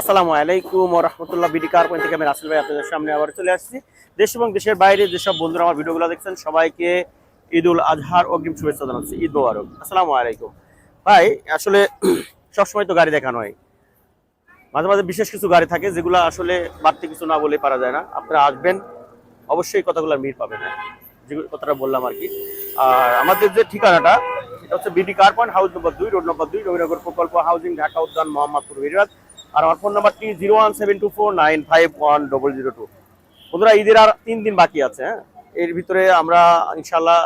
আসসালামু আলাইকুম রহমতুল্লাহ BD car point থেকে আমি রাসেল ভাই আপনাদের সামনে আবার চলে আসছি। দেশ এবং দেশের বাইরে যেসব বন্ধুরা আমার ভিডিওগুলো দেখছেন, সবাইকে ঈদ উল আজহার অগ্রিম শুভেচ্ছা জানাচ্ছি। ঈদ মোবারক। আসসালামু আলাইকুম। ভাই, আসলে সবসময় তো গাড়ি দেখানো হয় মাঝে মাঝে বিশেষ কিছু গাড়ি থাকে যেগুলো আসলে বাড়তি কিছু না বলে পারা যায় না। আপনারা আসবেন, অবশ্যই কথাগুলো মিল পাবেন হ্যাঁ। যে কথাটা বললাম আর কি। আর আমাদের যে ঠিকানাটা, এটা হচ্ছে BD car point house number দুই, রোড নম্বর দুই, রবিনগর প্রকল্প, হাউজিং, ঢাকা, উদ্যান, মোহাম্মদপুর গুজরাট আর আমার ফোন নাম্বারটি zero one seven two four nine five one double zero two বন্ধুরা, ঈদের আর তিন দিন বাকি আছে হ্যাঁ? এর ভিতরে আমরা ইনশাল্লাহ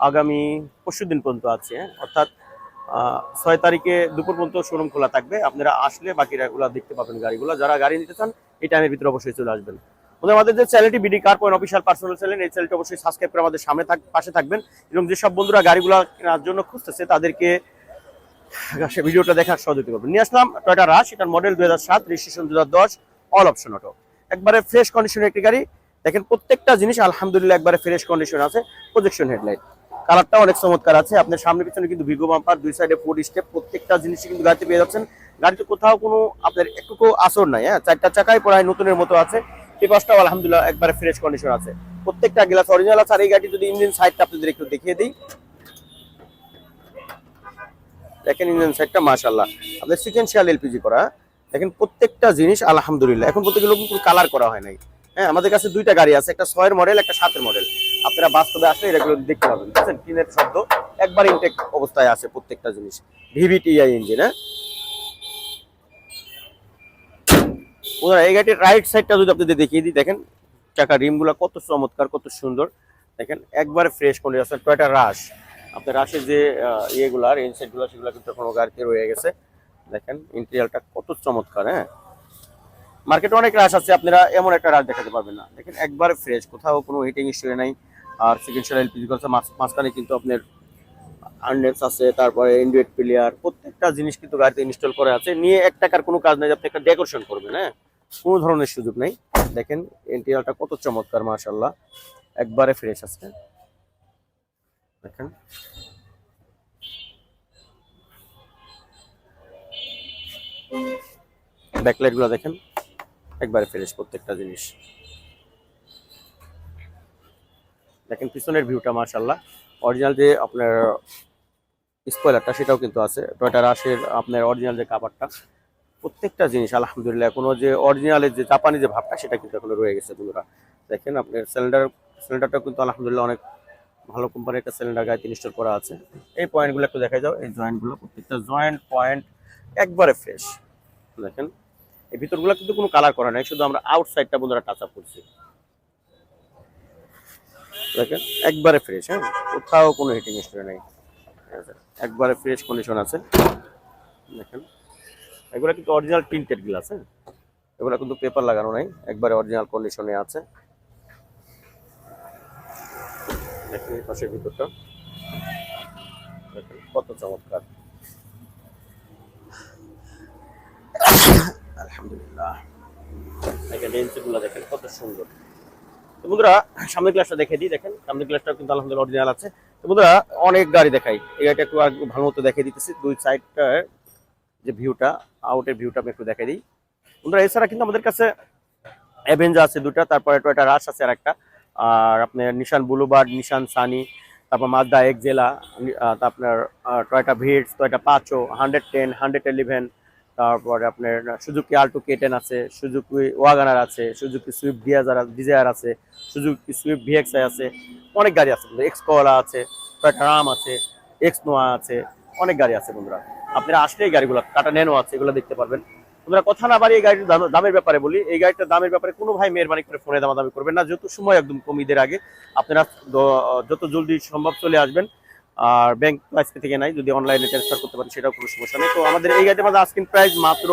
আগামী পরশু দিন পর্যন্ত আছে হ্যাঁ? অর্থাৎ ছয় তারিখে দুপুর পর্যন্ত শোরুম খোলা থাকবে। আপনারা আসলে বাকিরা বাকিরাগুলো দেখতে পাবেন গাড়িগুলো। যারা গাড়ি নিতে চান, এই টাইমের ভিতরে অবশ্যই চলে আসবেন। আমাদের যে চ্যানেলটি BD car point official personal channel এই চ্যানেলটি অবশ্যই সাবস্ক্রাইব করে আমাদের সামনে পাশে থাকবেন। এবং যেসব বন্ধুরা গাড়িগুলো কেনার জন্য খুঁজতেছে, তাদেরকে সে ভিডিওটা দেখার সহযোগিতা করবেন। নিয়ে আসলাম টয়টা রাশ এটার মডেল দুই হাজার সাত দু অল অপশন অটো একবারে ফ্রেশ কন্ডিশনের একটি গাড়ি। দেখেন প্রত্যেকটা জিনিস আলহামদুলিল্লাহ একবারে ফ্রেশ কন্ডিশন আছে প্রজেকশন হেডলাইট কালারটা অনেক চমৎকার আছে, আপনার সামনে পিছনে কিন্তু ভিগো বাম্পার দুই সাইডে ফুড স্টেপ প্রত্যেকটা জিনিসই কিন্তু গাড়িতে পেয়ে যাচ্ছেন। গাড়িতে কোথাও কোনো আপনার একটু আসর নাই হ্যাঁ চারটা চাকাই প্রায় নতুনের মতো আছে। পেপারসটাও আলহামদুলিল্লাহ একবারে ফ্রেশ কন্ডিশন আছে। প্রত্যেকটা গ্লাস অরিজিনাল আছে, আর এই গাড়ি যদি ইঞ্জিন সাইডটা আপনাদের একটু দেখিয়ে দিই। দেখেন ইঞ্জিন সাইডটা মাশাল্লাহ আপনার সিকেন্সিয়াল এলপিজি করা? দেখেন প্রত্যেকটা জিনিস, আলহামদুলিল্লাহ। এখন প্রত্যেকগুলো কিন্তু কালার করা হয় নাই। হ্যাঁ আমাদের কাছে দুইটা গাড়ি আছে, একটা ছয়ের মডেল একটা সাতের মডেল আপনারা বাস্তবে আসলে এগুলো দেখতে পাবেন। বুঝছেন? টিনের শব্দ একবার ইনটেক অবস্থায় আছে প্রত্যেকটা জিনিস। ভিভিটিআই ইঞ্জিন হ্যাঁ? ওরা এই গাড়ির রাইট সাইডটা যদি আপনাদের দেখিয়ে দিই, দেখেন, চাকা রিমগুলো কত চমৎকার, কত সুন্দর। দেখেন, একবার ফ্রেশ আছে টয়টা রাশ আপনার রাশের যে আহ, ইয়েগুলো আর ইনসাইডগুলো সেগুলো কিন্তু কোনো গাড়িতে রয়ে গেছে। দেখেন ইন্টেরিয়ালটা কত চমৎকার হ্যাঁ? মার্কেটে অনেক রাশ আছে আপনারা এমন একটা রাশ দেখাতে পারবেন না। দেখেন একবার ফ্রেশ কোথাও কোনো হিটিং ইস্যু নাই। আর সেকেন্ড সেল এলপিজি করছে মাঝখানে কিন্তু আপনার আর্নেস আছে তারপরে ইন্ডুয়েট প্লেয়ার প্রত্যেকটা জিনিস কিন্তু গাড়িতে ইনস্টল করে আছে। নিয়ে এক টাকার কোনো কাজ নেই আপনি একটা ডেকোরেশন করবেন হ্যাঁ? কোনো ধরনের সুযোগ নেই। দেখেন ইন্টেরিয়ালটা কত চমৎকার মাশাল্লাহ একবারে ফ্রেশ আছে। দেখেন। ব্যাকলাইটগুলো দেখেন। একবারে ফ্রেশ প্রত্যেকটা জিনিস। দেখেন, পিছনের ভিউটা মাশাল্লাহ অরিজিনাল যে আপনার স্পয়লারটা সেটাও কিন্তু আছে। টয়টা রাশের আপনার অরিজিনাল যে কাভারটা প্রত্যেকটা জিনিস, আলহামদুলিল্লাহ কোনো যে অরিজিনালের যে জাপানি যে ভাবটা, সেটা কিন্তু এখনও রয়ে গেছে বন্ধুরা। দেখেন, আপনার সিলিন্ডার সিলিন্ডারটা কিন্তু আলহামদুলিল্লাহ অনেক ভালো কোম্পানির একটা সিলিন্ডার গাড়িতে ইনস্টল করা আছে। এই পয়েন্টগুলো একটু দেখা যাও। এই জয়েন্টগুলো প্রত্যেকটা জয়েন্ট পয়েন্ট একবারে ফ্রেশ দেখেন, এই ভিতরগুলো কিন্তু কোনো কালার করা নাই, শুধু আমরা আউটসাইডটা বন্ধুরা টাচ আপ করছি। দেখেন, একবারে ফ্রেশ হ্যাঁ? কোথাও কোনো হিটিং স্টোরে নেই। একবারে ফ্রেশ কন্ডিশন আছে। দেখেন, এগুলো কিন্তু অরিজিনাল প্রিন্টেড গ্লাস হ্যাঁ? এগুলো কিন্তু পেপার লাগানো নাই, একবারে অরিজিনাল কন্ডিশনে আছে। দেখেন এই পাশের ভিতরটা। দেখেন কত চমৎকার। আলহামদুলিল্লাহ। দেখেন রেঞ্জগুলো দেখেন কত সুন্দর। তো বন্ধুরা, সামনের গ্লাসটা দেখে দিই, দেখেন। সামনের গ্লাসটা কিন্তু আলহামদুলিল্লাহ অরিজিনাল আছে। তো বন্ধুরা, অনেক গাড়ি দেখাই। এই গাড়িটা একটু ভালো মতো দেখে দিতেছি। দুই সাইডটার যে ভিউটা আউটের ভিউটা আমি একটু দেখে দিই। বন্ধুরা, এছাড়া কিন্তু আমাদের কাছে অ্যাভেঞ্জা আছে দুটা তারপরে টয়টা রাশ আছে আর একটা আর আপনার নিশান বুলুবার্ড, নিশান সানি, তারপর মাজদা এক্সেলা আপনার টয়টা ভিডস টয়টা পাঁচো হান্ড্রেড টেন হান্ড্রেড ইলেভেন তারপরে আপনার সুজুকি আল্টো কে টেন আছে, সুজুকি ওয়াগানার আছে, সুজুকি সুইফট ডিজার ডিজায়ার আছে, সুজুকি সুইফট ভিএক্সআই আছে, অনেক গাড়ি আছে এক্স কলা আছে, টয়টা রাম আছে, এক্স নোয়া আছে, অনেক গাড়ি আছে বন্ধুরা। আপনারা আসলে এই গাড়িগুলো, টাটা ন্যানো আছে, এগুলো দেখতে পারবেন। তোমরা কথা না বাড়ি এই গাড়ির দামের ব্যাপারে বলি, এই গাড়িটার দামের ব্যাপারে কোনো ভাই মেহরবানি করে ফোনে দামাদামি করবেন না যত সময় একদম কম ঈদের আগে। আপনারা যত জলদি সম্ভব চলে আসবেন, আর ব্যাংক আজকে থেকে নাই, যদি অনলাইনে ট্রান্সফার করতে পারেন সেটাও কোনো সমস্যা নেই। তো আমাদের এই গাড়িটার মধ্যে আস্কিং প্রাইস মাত্র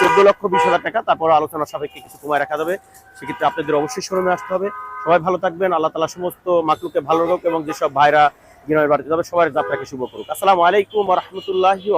চোদ্দ লক্ষ বিশ হাজার টাকা, তারপর আলোচনা সাপেক্ষে কিছু সময় রাখা যাবে। সেক্ষেত্রে আপনাদের অবশ্যই শোরুমে আসতে হবে। সবাই ভালো থাকবেন, আল্লাহ তালা সমস্ত মাকলুকে ভালো রাখুক এবং যেসব ভাইরা গিনার বাড়িতে যাবে সবার যাত্রাকে শুভ করুক। আসসালামু আলাইকুম রহমতুল্লাহি